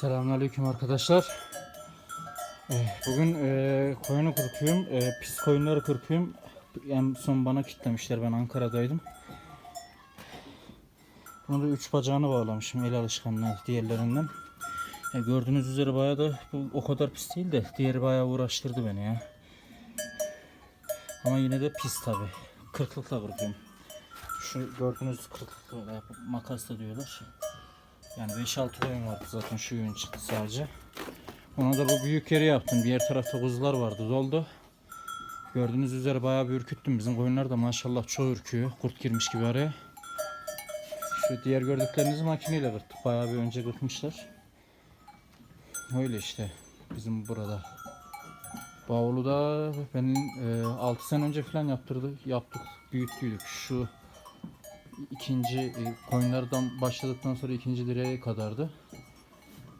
Selamünaleyküm arkadaşlar. Eh, Bugün eh, koyunu kırpıyorum. Eh, pis koyunları kırpıyorum. En son bana kitlemişler. Ben Ankara'daydım. Bunu da üç bacağını bağlamışım el alışkanlığı diğerlerinden. Eh, gördüğünüz üzere bayağı da bu o kadar pis değil de diğeri bayağı uğraştırdı beni ya. Ama yine de pis tabi. Kırklıkla kırpıyorum. Şu gördüğünüz kırklıkla makasla diyorlar. Yani 5-6 koyun vardı zaten şu yün çıktı sadece. Ona da bu büyük yeri yaptım. Diğer tarafta kuzular vardı doldu. Gördüğünüz üzere bayağı bir ürküttüm. Bizim koyunlar da maşallah çok ürküyor. Kurt girmiş gibi araya. Şu diğer gördüklerinizi makineyle kırptık. Bayağı bir önce kırpmışlar. Öyle işte bizim burada. Bavulu da benim e, 6 sene önce falan yaptırdık, yaptık, büyüttüydük. Şu ikinci e, koyunlardan başladıktan sonra ikinci direğe kadardı.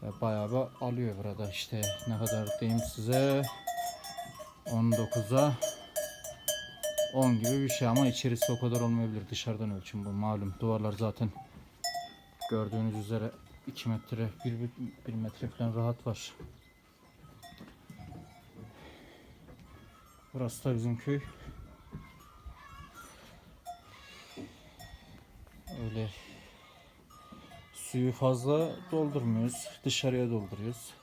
E, Bayağı bir alıyor burada işte ne kadar diyeyim size 19'a 10 gibi bir şey ama içerisi o kadar olmayabilir dışarıdan ölçüm bu malum duvarlar zaten gördüğünüz üzere 2 metre 1, 1 metre falan rahat var. Burası da bizim köy. Öyle suyu fazla doldurmuyoruz. Dışarıya dolduruyoruz.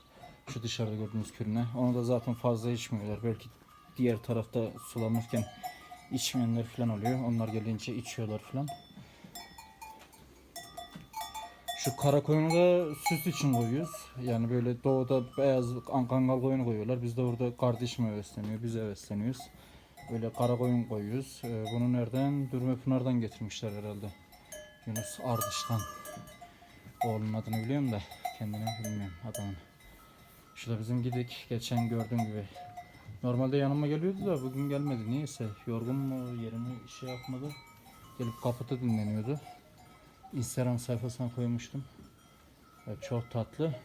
Şu dışarıda gördüğünüz kürüne. Onu da zaten fazla içmiyorlar. Belki diğer tarafta sulanırken içmeyenler falan oluyor. Onlar gelince içiyorlar falan. Şu kara koyunu da süs için koyuyoruz. Yani böyle doğuda beyaz kangal koyunu koyuyorlar. Biz de orada kardeşim hevesleniyor. Biz hevesleniyoruz. Böyle kara koyun koyuyoruz. Ee, bunu nereden? Dürme Pınar'dan getirmişler herhalde. Yunus Ardış'tan. Oğlunun adını biliyorum da kendini bilmiyorum adamın. Şu da bizim gidik. Geçen gördüğüm gibi. Normalde yanıma geliyordu da bugün gelmedi. Niyeyse yorgun mu yerimi şey yapmadı. Gelip kapıda dinleniyordu. Instagram sayfasına koymuştum. Evet, çok tatlı.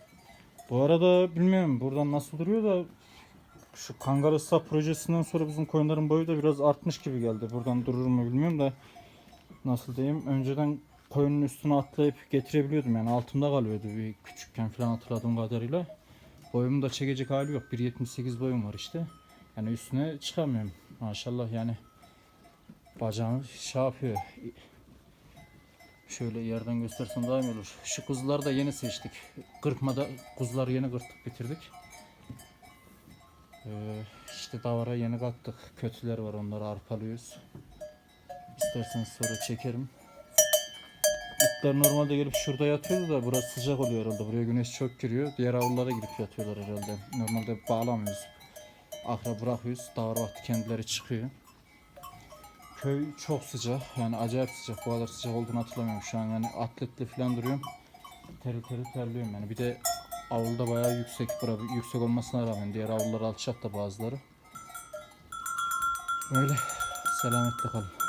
Bu arada bilmiyorum buradan nasıl duruyor da şu Kangal projesinden sonra bizim koyunların boyu da biraz artmış gibi geldi. Buradan durur mu bilmiyorum da nasıl diyeyim. Önceden koyunun üstüne atlayıp getirebiliyordum yani altımda kalıyordu bir küçükken falan hatırladığım kadarıyla. Boyumu da çekecek hali yok. 1.78 boyum var işte. Yani üstüne çıkamıyorum. Maşallah yani bacağım şey yapıyor. Şöyle yerden göstersem daha iyi olur. Şu kuzuları da yeni seçtik. Kırpmada kuzuları yeni kırptık bitirdik. Ee, işte davara yeni kattık. Kötüler var onları arpalıyoruz. İsterseniz sonra çekerim. İtler normalde gelip şurada yatıyordu da burası sıcak oluyor herhalde. Buraya güneş çok giriyor. Diğer avlulara girip yatıyorlar herhalde. Normalde bağlamıyoruz. Ahra bırakıyoruz. Davara vakti kendileri çıkıyor. Köy çok sıcak. Yani acayip sıcak. Bu kadar sıcak olduğunu hatırlamıyorum şu an. Yani atletli falan duruyorum. Teri teri terliyorum yani. Bir de avluda bayağı yüksek. Bura yüksek olmasına rağmen diğer avlular alçak da bazıları. Öyle. Selametle kalın.